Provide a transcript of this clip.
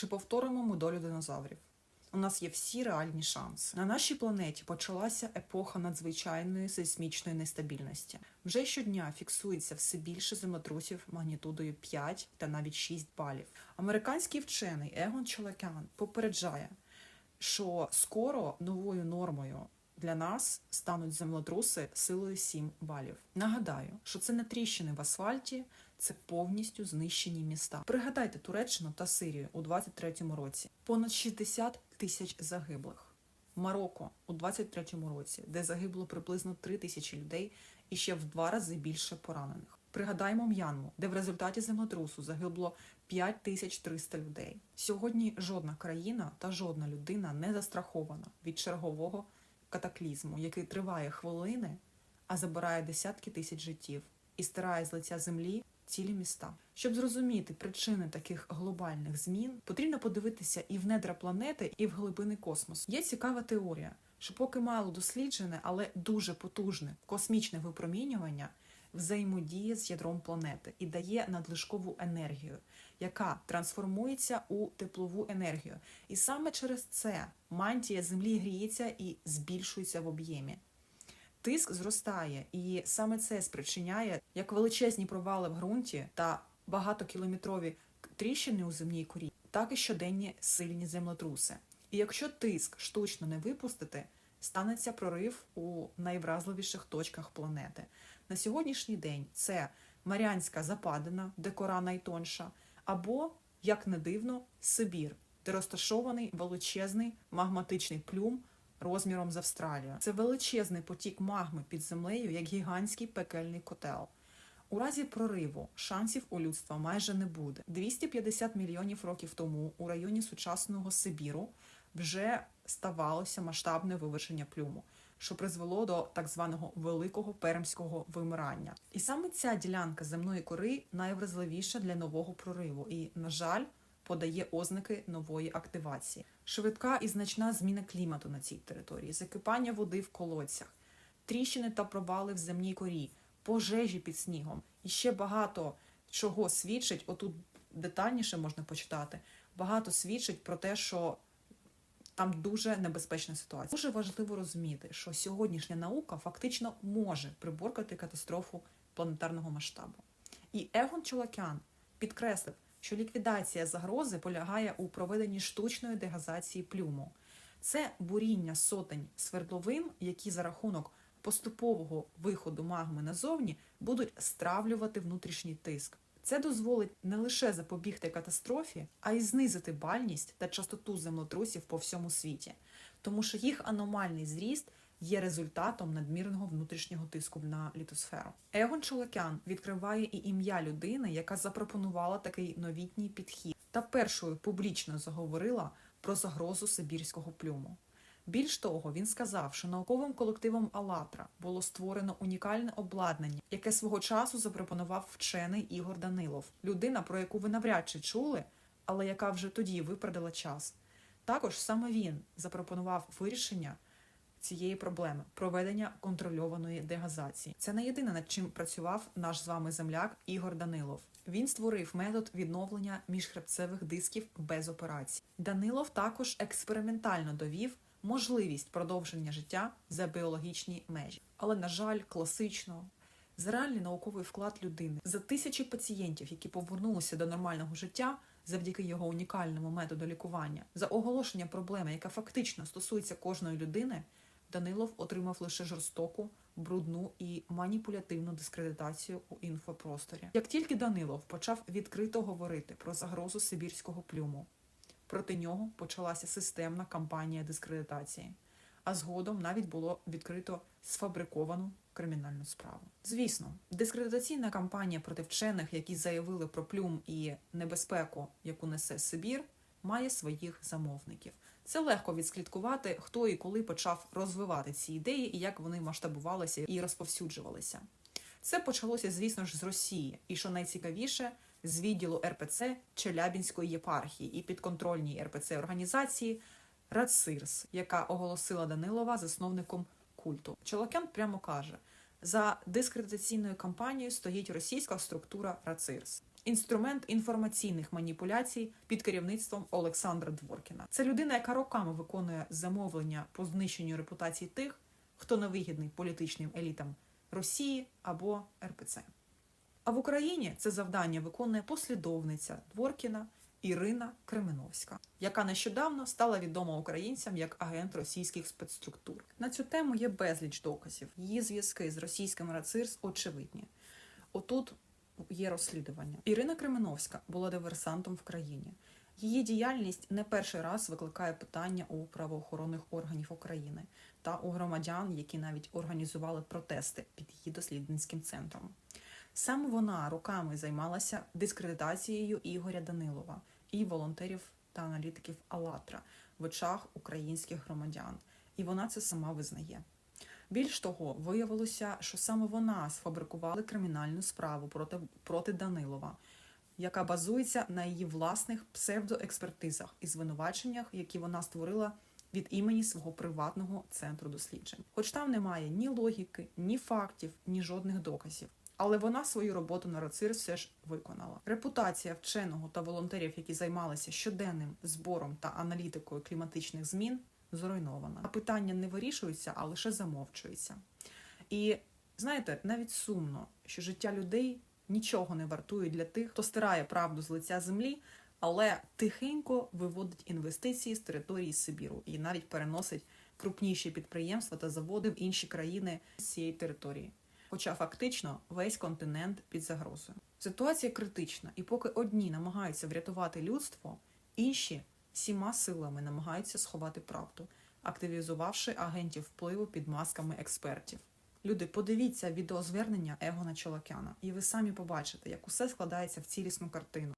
Чи повторимо ми долю динозаврів? У нас є всі реальні шанси. На нашій планеті почалася епоха надзвичайної сейсмічної нестабільності. Вже щодня фіксується все більше землетрусів магнітудою 5 та навіть 6 балів. Американський вчений Егон Чолакян попереджає, що скоро новою нормою для нас стануть землетруси силою 7 балів. Нагадаю, що це не тріщини в асфальті, це повністю знищені міста. Пригадайте Туреччину та Сирію у 23-му році. Понад 60 тисяч загиблих. Марокко у 23-му році, де загибло приблизно 3 тисячі людей і ще в два рази більше поранених. Пригадаймо М'янму, де в результаті землетрусу загибло 5300 людей. Сьогодні жодна країна та жодна людина не застрахована від чергового катаклізму, який триває хвилини, а забирає десятки тисяч життів і стирає з лиця землі цілі міста. Щоб зрозуміти причини таких глобальних змін, потрібно подивитися і в недра планети, і в глибини космосу. Є цікава теорія, що поки мало досліджене, але дуже потужне космічне випромінювання взаємодіє з ядром планети і дає надлишкову енергію, яка трансформується у теплову енергію. І саме через це мантія Землі гріється і збільшується в об'ємі. Тиск зростає, і саме це спричиняє як величезні провали в ґрунті та багатокілометрові тріщини у земній корі, так і щоденні сильні землетруси. І якщо тиск штучно не випустити, станеться прорив у найвразливіших точках планети. На сьогоднішній день це Маріанська Западина, де кора найтонша, або, як не дивно, Сибір, де розташований величезний магматичний плюм розміром з Австралію. Це величезний потік магми під землею, як гігантський пекельний котел. У разі прориву шансів у людства майже не буде. 250 мільйонів років тому у районі сучасного Сибіру вже ставалося масштабне вивершення плюму, що призвело до так званого великого пермського вимирання. І саме ця ділянка земної кори найвразливіша для нового прориву, і, на жаль, подає ознаки нової активації. Швидка і значна зміна клімату на цій території, закипання води в колодцях, тріщини та провали в земній корі, пожежі під снігом. І ще багато чого свідчить, отут детальніше можна почитати, багато свідчить про те, що там дуже небезпечна ситуація. Дуже важливо розуміти, що сьогоднішня наука фактично може приборкати катастрофу планетарного масштабу. І Егон Чолакян підкреслив, що ліквідація загрози полягає у проведенні штучної дегазації плюму. Це буріння сотень свердловин, які за рахунок поступового виходу магми назовні будуть стравлювати внутрішній тиск. Це дозволить не лише запобігти катастрофі, а й знизити бальність та частоту землетрусів по всьому світі, тому що їх аномальний зріст є результатом надмірного внутрішнього тиску на літосферу. Егон Чолокян відкриває і ім'я людини, яка запропонувала такий новітній підхід, та першою публічно заговорила про загрозу сибірського плюму. Більш того, він сказав, що науковим колективом «АЛЛАТРА» було створено унікальне обладнання, яке свого часу запропонував вчений Ігор Данилов, людина, про яку ви навряд чи чули, але яка вже тоді випередила час. Також саме він запропонував вирішення цієї проблеми проведення контрольованої дегазації. Це не єдине, над чим працював наш з вами земляк Ігор Данилов. Він створив метод відновлення міжхребцевих дисків без операцій. Данилов також експериментально довів можливість продовження життя за біологічні межі. Але, на жаль, класично, за реальний науковий вклад людини, за тисячі пацієнтів, які повернулися до нормального життя завдяки його унікальному методу лікування, за оголошення проблеми, яка фактично стосується кожної людини, Данилов отримав лише жорстоку, брудну і маніпулятивну дискредитацію у інфопросторі. Як тільки Данилов почав відкрито говорити про загрозу сибірського плюму, проти нього почалася системна кампанія дискредитації, а згодом навіть було відкрито сфабриковану кримінальну справу. Звісно, дискредитаційна кампанія проти вчених, які заявили про плюм і небезпеку, яку несе Сибір, має своїх замовників. Це легко відслідкувати, хто і коли почав розвивати ці ідеї і як вони масштабувалися і розповсюджувалися. Це почалося, звісно ж, з Росії, і що найцікавіше, з відділу РПЦ Челябінської єпархії і підконтрольній РПЦ організації Рацирс, яка оголосила Данилова засновником культу. Чолокян прямо каже: за дискредитаційною кампанією стоїть російська структура Рацирс. Інструмент інформаційних маніпуляцій під керівництвом Олександра Дворкіна. Це людина, яка роками виконує замовлення по знищенню репутації тих, хто невигідний політичним елітам Росії або РПЦ. А в Україні це завдання виконує послідовниця Дворкіна Ірина Кременовська, яка нещодавно стала відома українцям як агент російських спецструктур. На цю тему є безліч доказів. Її зв'язки з російським РАЦИРС очевидні. Отут є розслідування. Ірина Кременовська була диверсантом в країні. Її діяльність не перший раз викликає питання у правоохоронних органів України та у громадян, які навіть організували протести під її дослідницьким центром. Саме вона роками займалася дискредитацією Ігоря Данилова і волонтерів та аналітиків АЛЛАТРА в очах українських громадян, і вона це сама визнає. Більш того, виявилося, що саме вона сфабрикувала кримінальну справу проти, проти Данилова, яка базується на її власних псевдоекспертизах і звинуваченнях, які вона створила від імені свого приватного центру досліджень. Хоч там немає ні логіки, ні фактів, ні жодних доказів. Але вона свою роботу на РОЦИР все ж виконала. Репутація вченого та волонтерів, які займалися щоденним збором та аналітикою кліматичних змін, зруйнована. А питання не вирішується, а лише замовчується. І знаєте, навіть сумно, що життя людей нічого не вартує для тих, хто стирає правду з лиця землі, але тихенько виводить інвестиції з території Сибіру і навіть переносить крупніші підприємства та заводи в інші країни з цієї території. Хоча фактично весь континент під загрозою. Ситуація критична, і поки одні намагаються врятувати людство, інші всіма силами намагаються сховати правду, активізувавши агентів впливу під масками експертів. Люди, подивіться відеозвернення Егона Чолокяна, і ви самі побачите, як усе складається в цілісну картину.